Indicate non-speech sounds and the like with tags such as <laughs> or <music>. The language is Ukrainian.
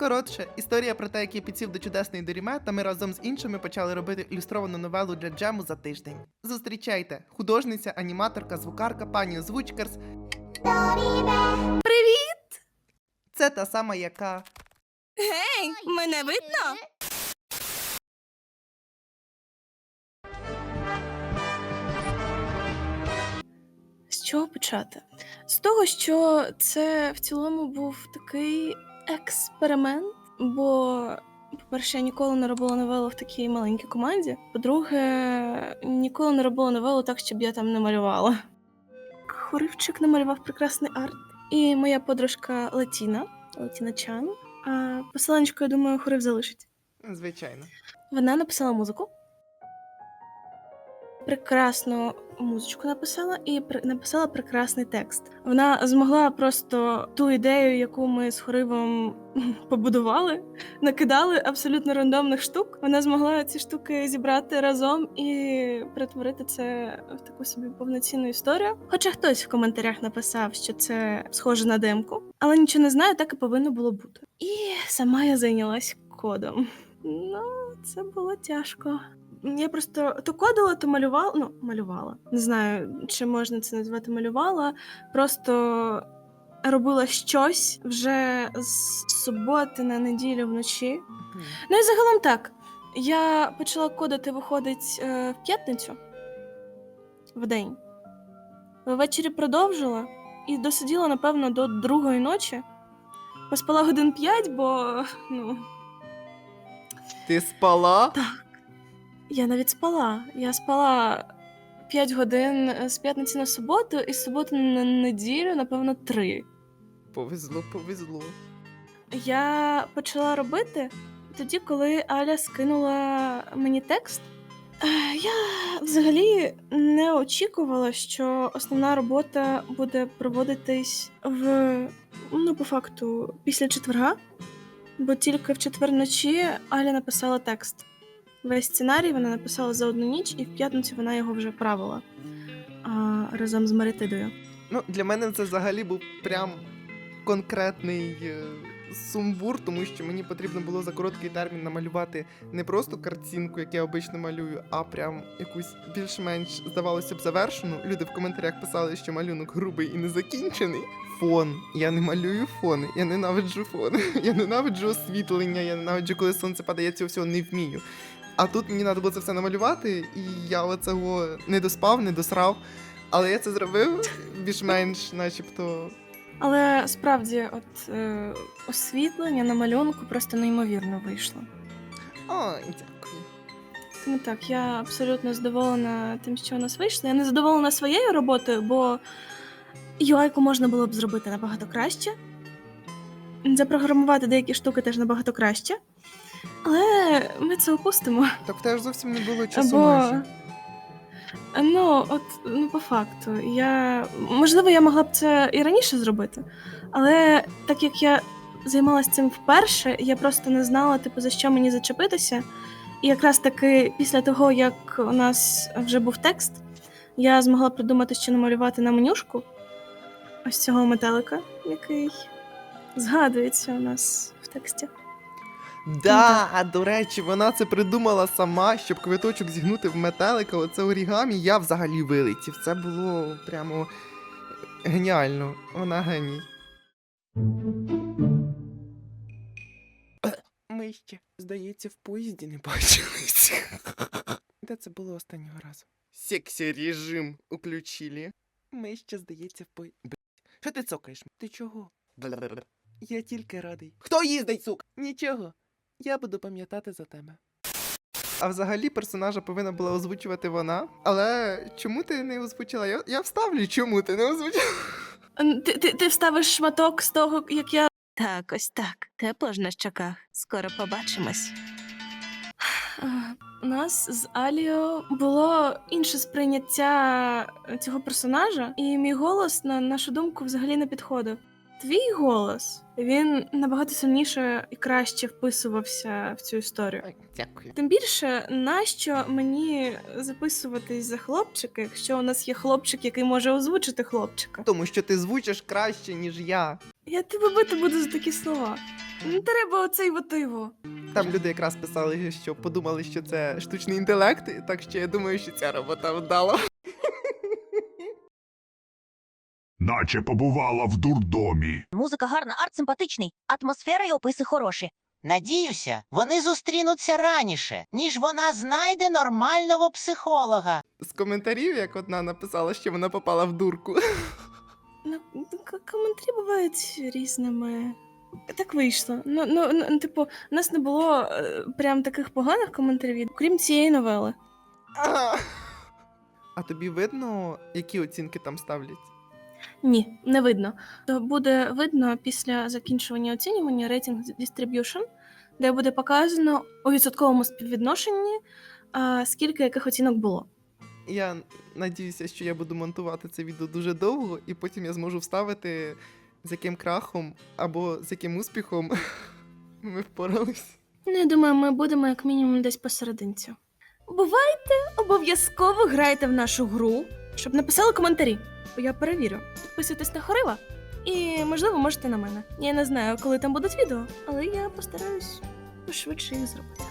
Коротше, історія про те, як я підсів до чудесної Доріме, та ми разом з іншими почали робити ілюстровану новелу для джему за тиждень. Зустрічайте, художниця, аніматорка, звукарка, пані озвучкарс. Привіт! Це та сама, яка. Гей, мене видно? З чого почати? З того, що це в цілому був такий експеримент, бо, по-перше, я ніколи не робила новелу в такій маленькій команді. По-друге, ніколи не робила новелу так, щоб я там не малювала. Хоривчик намалював прекрасний арт. І моя подружка Латіна, Латіна Чан. А посиланечко, я думаю, хорив залишить. Звичайно. Вона написала музику. Прекрасну музичку написала і пр- написала прекрасний текст. Вона змогла просто ту ідею, яку ми з Хоривом <laughs> побудували, накидали абсолютно рандомних штук. Вона змогла ці штуки зібрати разом і перетворити це в таку собі повноцінну історію. Хоча хтось в коментарях написав, що це схоже на демку, але нічого не знаю, так і повинно було бути. І сама я зайнялась кодом. Ну, це було тяжко. Я просто то кодила, то малювала. Ну, малювала. Не знаю, чи можна це назвати малювала. Просто робила щось вже з суботи на неділю вночі. Ну і загалом так. Я почала кодити, виходить, е, в п'ятницю в день. Ввечері продовжила і досиділа, напевно, до другої ночі. Поспала годин п'ять, бо ну, Ти спала? Я навіть спала. Я спала 5 годин з п'ятниці на суботу, і з суботи на неділю, напевно, 3. Повезло, повезло. Я почала робити тоді, коли Аля скинула мені текст. Я взагалі не очікувала, що основна робота буде проводитись в ну, по факту, після четверга, бо тільки в четвер вночі Аля написала текст. Весь сценарій вона написала за одну ніч, і в п'ятницю вона його вже правила а, разом з Маритидою. Ну, для мене це взагалі був прям конкретний е, сумбур, тому що мені потрібно було за короткий термін намалювати не просто картинку, як я обично малюю, а прям якусь більш-менш здавалося б завершену. Люди в коментарях писали, що малюнок грубий і незакінчений. Фон. Я не малюю фони, я ненавиджу фони. <laughs> Я ненавиджу освітлення, я ненавиджу, коли сонце падає, я цього всього не вмію. А тут мені треба було це все намалювати, і я оцього не доспав, не досрав. Але я це зробив більш-менш, начебто. Але справді, от е, освітлення на малюнку просто неймовірно вийшло. О, дякую. Тому так, я абсолютно задоволена тим, що у нас вийшло. Я не задоволена своєю роботою, бо UI-ку можна було б зробити набагато краще. Запрограмувати деякі штуки теж набагато краще. Але ми це опустимо. Так в тебе ж зовсім не було часу Або майже. ну, от ну по факту, я можливо, я могла б це і раніше зробити, але так як я займалася цим вперше, я просто не знала, типу, за що мені зачепитися. І якраз таки після того, як у нас вже був текст, я змогла придумати, що намалювати на менюшку ось цього метелика, який згадується у нас в тексті. Да, а до речі, вона це придумала сама, щоб квиточок зігнути в метелика. Оце орігамі, я взагалі вилетів. Це було прямо геніально. Вона геній. Ми ще, здається, в поїзді не бачились. <laughs> Де це було останнього разу? Сексі режим уключили. Ми ще, здається, в поїзді. Що ти цокаєш? Ти чого? Я тільки радий. Хто їздить, сука? Нічого. Я буду пам'ятати за тебе. А взагалі персонажа повинна була озвучувати вона. Але чому ти не озвучила? Я, я вставлю, чому ти не озвучила? Ти, ти, ти вставиш шматок з того, як я Так, ось так. Тепло ж на щоках. Скоро побачимось. Е, У нас з Алією було інше сприйняття цього персонажа, і мій голос, на нашу думку, взагалі не підходив. Твій голос він набагато сильніше і краще вписувався в цю історію. Ой, дякую. Тим більше, нащо мені записуватись за хлопчика, якщо у нас є хлопчик, який може озвучити хлопчика? Тому що ти звучиш краще, ніж я. Я тебе бити буду за такі слова. Не треба оцей мотиво. Там люди якраз писали, що подумали, що це штучний інтелект, так що я думаю, що ця робота вдала. Наче побувала в дурдомі. Музика гарна, арт симпатичний, атмосфера і описи хороші. Надіюся, вони зустрінуться раніше, ніж вона знайде нормального психолога. З коментарів, як одна написала, що вона попала в дурку. Ну, коментарі бувають різними. Так вийшло. Ну, ну, ну, типу, у нас не було е, прям таких поганих коментарів, крім цієї новели. А. А тобі видно, які оцінки там ставлять? Ні, не видно. То буде видно після закінчування оцінювання рейтинг distribution, де буде показано у відсотковому співвідношенні, скільки яких оцінок було. Я надіюся, що я буду монтувати це відео дуже довго, і потім я зможу вставити, з яким крахом або з яким успіхом <laughs> ми впорались. Ну, я думаю, ми будемо як мінімум десь посерединці. Бувайте, обов'язково грайте в нашу гру, щоб написали коментарі. Бо я перевірю. Підписуйтесь на Хорива і, можливо, можете на мене. Я не знаю, коли там будуть відео, але я постараюсь пошвидше їх зробити.